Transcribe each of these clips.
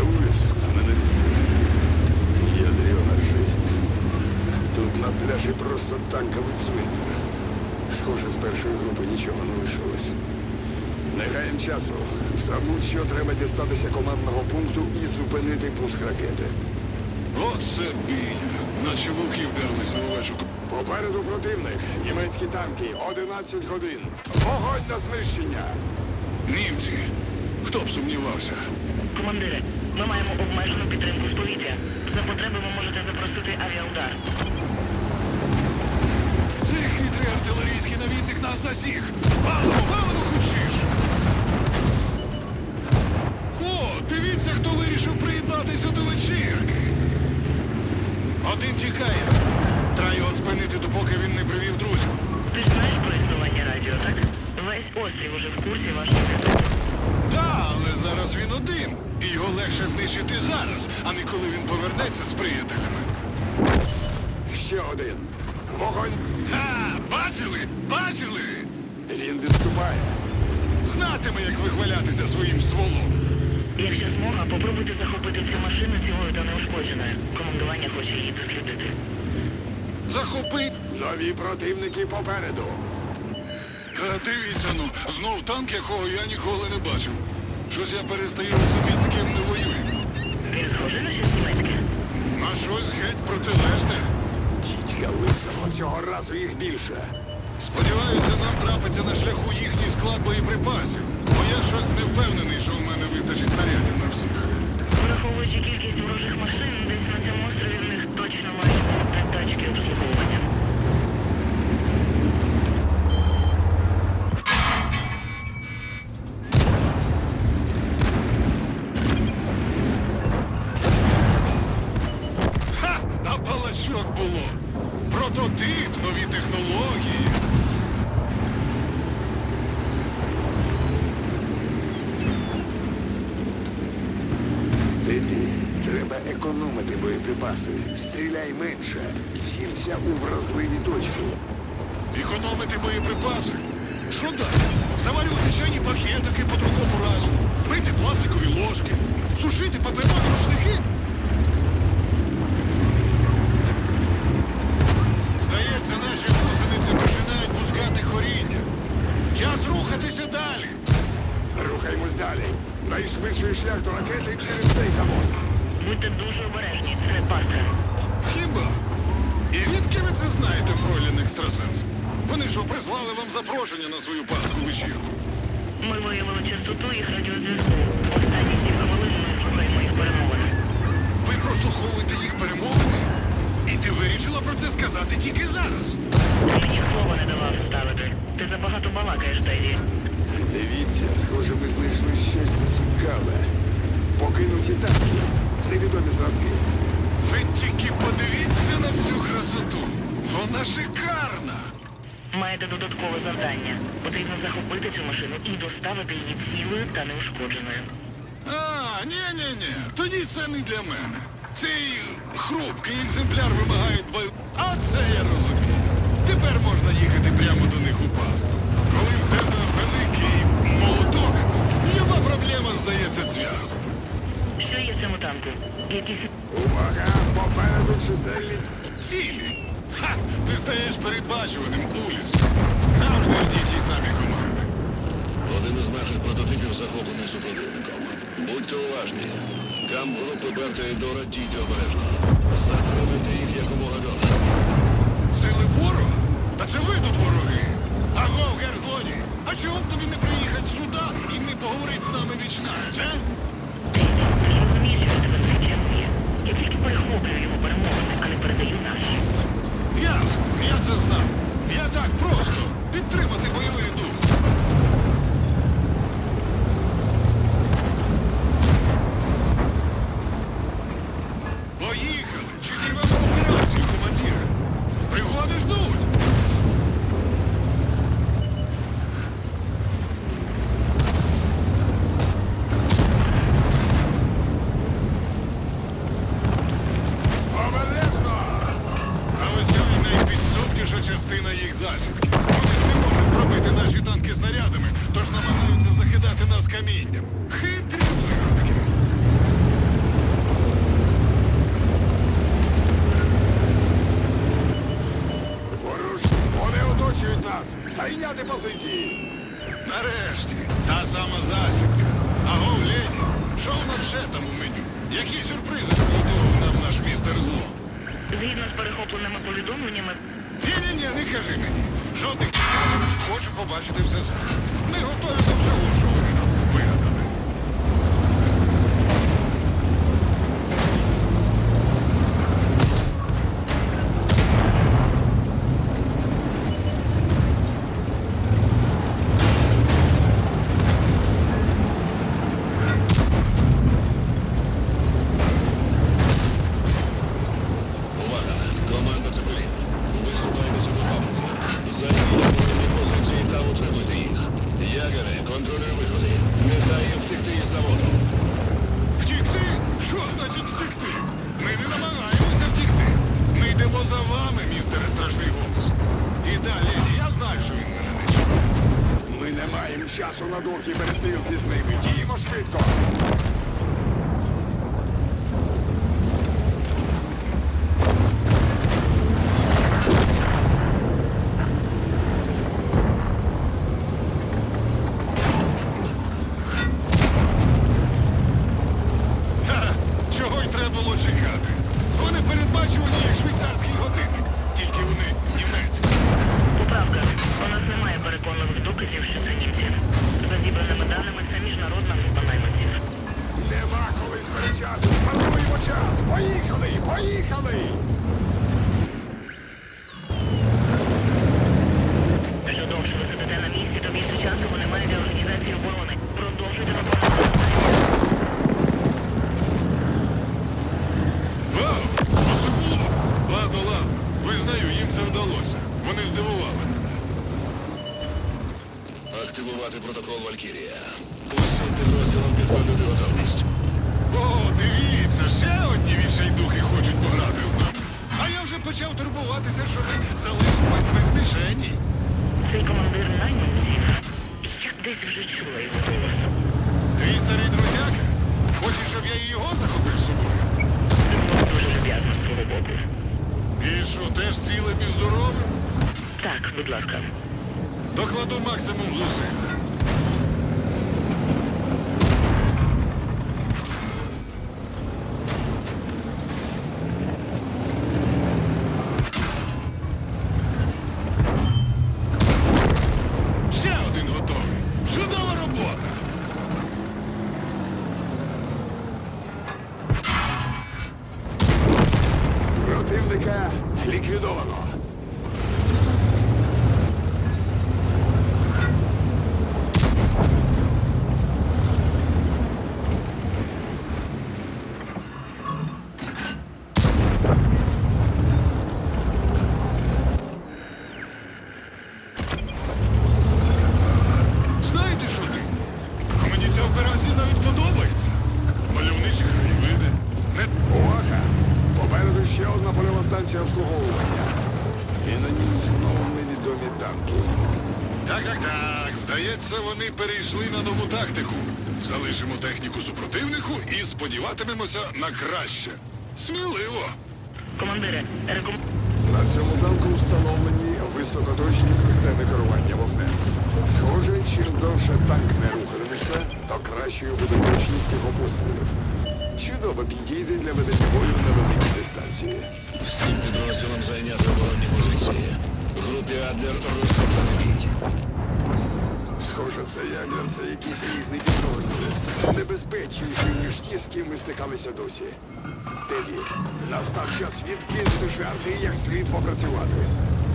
Улиц, а не на місці. Ядрена жизнь. Тут на пляжі просто танковий цвинтар. Схоже, з першої групи нічого не лишилось. Не гаєм часу. Забудь, що треба дістатися командного пункту і зупинити пуск ракети. Оце бійня. Наче вовки вдерлися в овечу. Попереду противник. Німецькі танки. 11 годин. Вогонь на знищення. Німці. Хто б сумнівався? Командире, ми маємо обмежену підтримку з повітря. За потреби ви можете запросити авіаудар. Цей хитрий артилерійський навідник нас засіг. Паливо, паливо хочеш? О, дивіться, хто вирішив приєднатися до вечірки. Один тікає. Треба його спинити, допоки він не привів друзів. Ти ж знаєш про існування радіо, так? Весь острів уже в курсі вашого візиту. Так, але зараз він один. І його легше знищити зараз, а не коли він повернеться з приятелями. Ще один. Вогонь. Ха! Бачили? Бачили? Він відступає. Знатиме, як вихвалятися своїм стволом. Якщо змога, попробуйте захопити цю машину цілою та неушкодженою. Командування хоче її дослідити. Захопить. Нові противники попереду. Е, Дивіться, ну, знов танк, якого я ніколи не бачив. Щось я перестаю розуміти, з ким не воює. Він схожий на щось німецьке? На щось геть протилежне. Дідька лисого, цього разу їх більше. Сподіваюся, нам трапиться на шляху їхній склад боєприпасів. Бо я щось не впевнений, що в мене вистачить снарядів на всіх. Враховуючи кількість ворожих машин, десь на цьому острові в них точно мають бути тачки обслуговування. Цілься у вразливі точки. Економити боєприпаси. Що далі? Заварювати чайні пакетики по другому разу, мити пластикові ложки, сушити паперові рушники. Здається, наші гусениці починають пускати коріння. Час рухатися далі. Рухаємось далі. Найшвидший шлях до ракети через цей завод. Будьте дуже обережні, це пастка. Хіба? І відки ви це знаєте, фройлін екстрасенс? Вони що, прислали вам запрошення на свою паску вечірку? Ми виявили частоту їх радіозв'язку. Останні сім хвилин ми слухаємо їх перемовини. Ви прослуховуєте їх перемовини? І ти вирішила про це сказати тільки зараз. Ти мені слова не давав ставити. Ти забагато балакаєш, Теді. Дивіться, схоже, ми знайшли щось цікаве. Покинуті танки. Невідомі зразки. Ви тільки подивіться на цю красоту. Вона шикарна. Маєте додаткове завдання. Потрібно захопити цю машину і доставити її цілою та неушкодженою. А, ні-ні-ні, тоді це не для мене. Цей хрупкий екземпляр вимагає бой... А це я розумію. Тепер можна їхати прямо до них у пасту. Коли в тебе великий молоток, люба проблема здається цвяхом. Що є в цьому танку? Якісь Увага! Попереду чисельні. Цілі. Ха! Ти стаєш передбачуваним, Уліс. Завжди одні ті самі команди. Один із наших прототипів захоплений супротивником. Будьте уважні. Камп групи Берта і Дора дійте обережно. Затримайте їх якомога довше. Сили ворога? Та це ви тут вороги. Агов, гер злодій. А чого б тобі не приїхати сюди і не поговорити з нами вічнають, а? Ж розумієш, що я тільки перехоплюю його перемовини, а не передаю наші. Ясно, я це знав. Я так просто підтримати бойовий дух. частина їх засідки. Вони ж не можуть пробити наші танки знарядами, тож намагаються закидати нас камінням. Хитрі вигадки. Ворож, вони оточують нас. Зайняти позиції. Нарешті, та сама засідка. Агов, леді, що у нас ще там у меню? Які сюрпризи приготував нам наш містер зло? Згідно з перехопленими повідомленнями. Ні-ні-ні, не кажи мені. Жодних. Хочу побачити все сам. Ми готові до всього, що Цей командир найманців. Я десь вже чула його голос. Твій старий друзяк? Хочеш, щоб я і його захопив з собою? Це було дуже люб'язно з твого боку. І що, теж цілим і здоровим? Так, будь ласка. Докладу максимум зусиль. Ще один готовий. Чудова робота. Противника ліквідовано. Знаєте що ти? А мені ця операція навіть подобається. Мальовничі краєвиди. Не Увага! Попереду ще одна польова станція обслуговування. І на ній знову невідомі танки. Так, так, так. Здається, вони перейшли на нову тактику. Залишимо техніку супротивнику і сподіватимемося на краще. Сміливо. Командире, реком... На цьому танку встановлені високоточні системи керування вогнем. Схоже, чим довше танк не рухатиметься, то кращою буде точність його пострілів. Чудово підійде для ведення бою на великій дистанції. Всім підрозділам зайняти оборонні позиції. Групі Адлер розпочати бій. Схоже, це Яглер, це якийсь рідний підрозділ. Небезпечніший, ніж ті, з ким ми стикалися досі. Теді, настав час відкинути жарти і як слід попрацювати.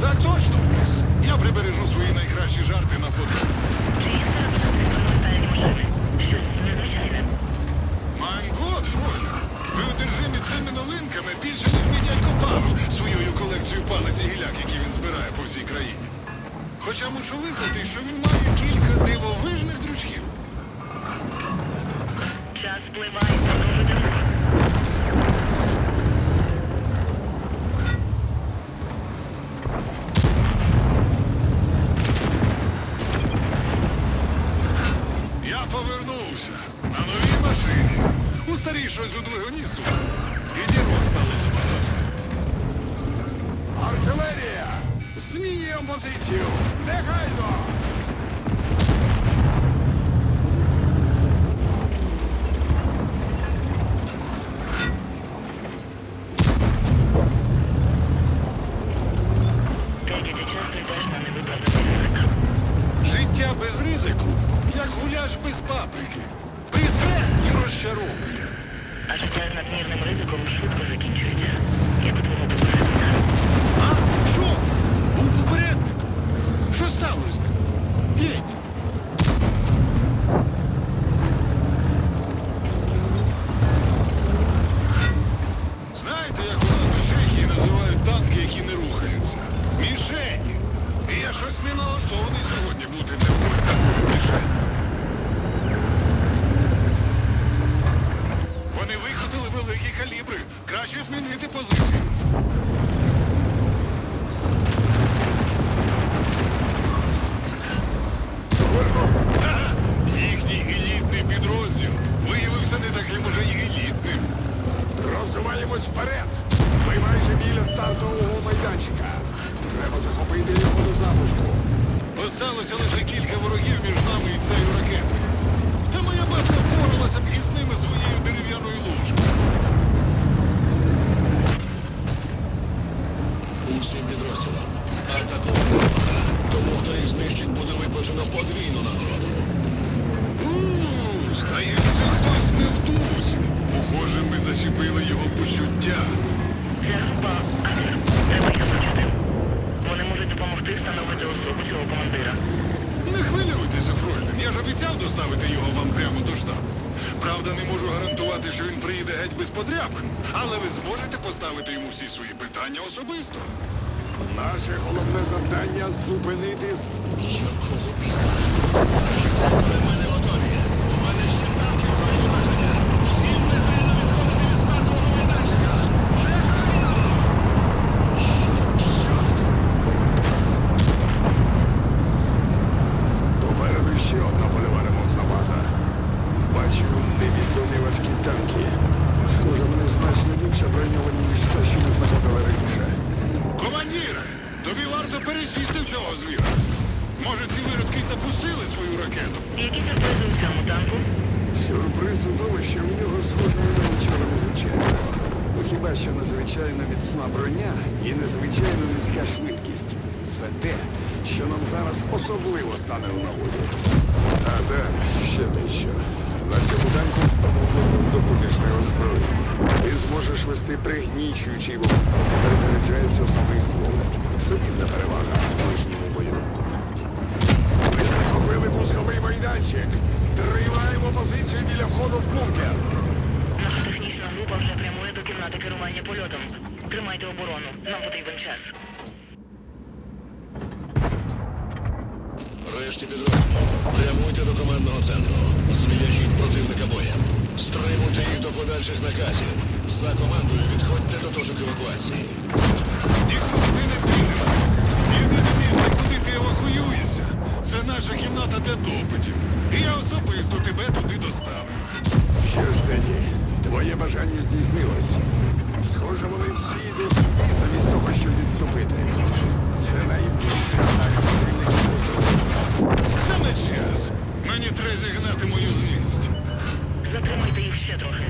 Так точно, Бріс. Я прибережу свої найкращі жарти на потім. Чи є серед старі машини? Щось незвичайне. Майн год, Ви одержимі цими новинками більше, ніж мій дядько Павло своєю колекцією палиць і гіляк, які він збирає по всій країні. Хоча мушу визнати, що він має кілька дивовижних дручків. Час спливає, продовжуйте рух. Я повернувся на новій машині. У старій щось у двигуні. І дірок стало забагато. Артилерія! Змінюємо позицію! Niechaj no! Просуваємось вперед. Ми майже біля стартового майданчика. Треба захопити його до запуску. Осталося лише кілька ворогів між нами і цією ракетою. Та моя бабця впоралася б із ними своєю дерев'яною ложкою. Усім підрозділам. Атакувати. Тому, хто їх знищить, буде виплачено подвійну нагороду. Питання. Наше головне завдання зупинити. Які сюрпризи у цьому танку? Сюрприз у тому, що в нього немає нічого незвичайного. Ну хіба що надзвичайно міцна броня і незвичайно низька швидкість. Це те, що нам зараз особливо стане в нагоді. А да, ще дещо. На цьому танку допоміжне озброєння. Ти зможеш вести пригнічуючий вогонь. Перезаряджається основний ствол. Солідна перевага в ближньому бою. Ми захопили пусковий майданчик. Тримаємо позицію біля входу в бункер. Наша технічна група вже прямує до кімнати керування польотом. Тримайте оборону. Нам потрібен час. Решті підрозділів. Прямуйте до командного центру. Зв'яжіть противника боєм. Стримуйте їх до подальших наказів. За командою відходьте до точок евакуації. Нікуди ти не підеш. Єдине місце, куди ти евакуюєшся, це наша кімната для допитів. І я особисто тебе туди доставлю. Що ж, Теді, твоє бажання здійснилось. Схоже, вони всі йдуть і замість того, щоб відступити. Це найбільша атака противників за сьогодні. Саме час. Мені треба зігнати мою злість. Затримайте їх ще трохи.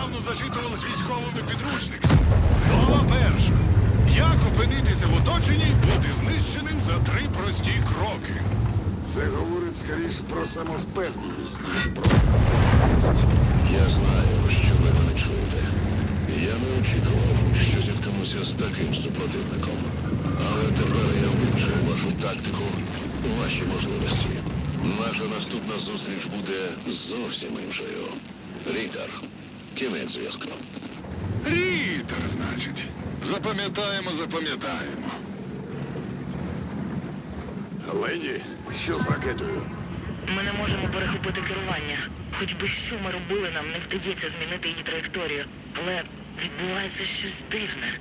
Явно зачитувались військовими підручниками. Глава перша. Як опинитися в оточенні і бути знищеним за три прості кроки. Це говорить скоріш про самовпевненість, ніж про компетентність. Я знаю, що ви мене чуєте. Я не очікував, що зіткнуся з таким супротивником. Але тепер я вивчив вашу тактику, ваші можливості. Наша наступна зустріч буде зовсім іншою. Рітер, кінець зв'язку. Рітер, значить. Запам'ятаємо, запам'ятаємо. Леді, що з ракетою? Ми не можемо перехопити керування. Хоч би що ми робили, нам не вдається змінити її траєкторію, але відбувається щось дивне.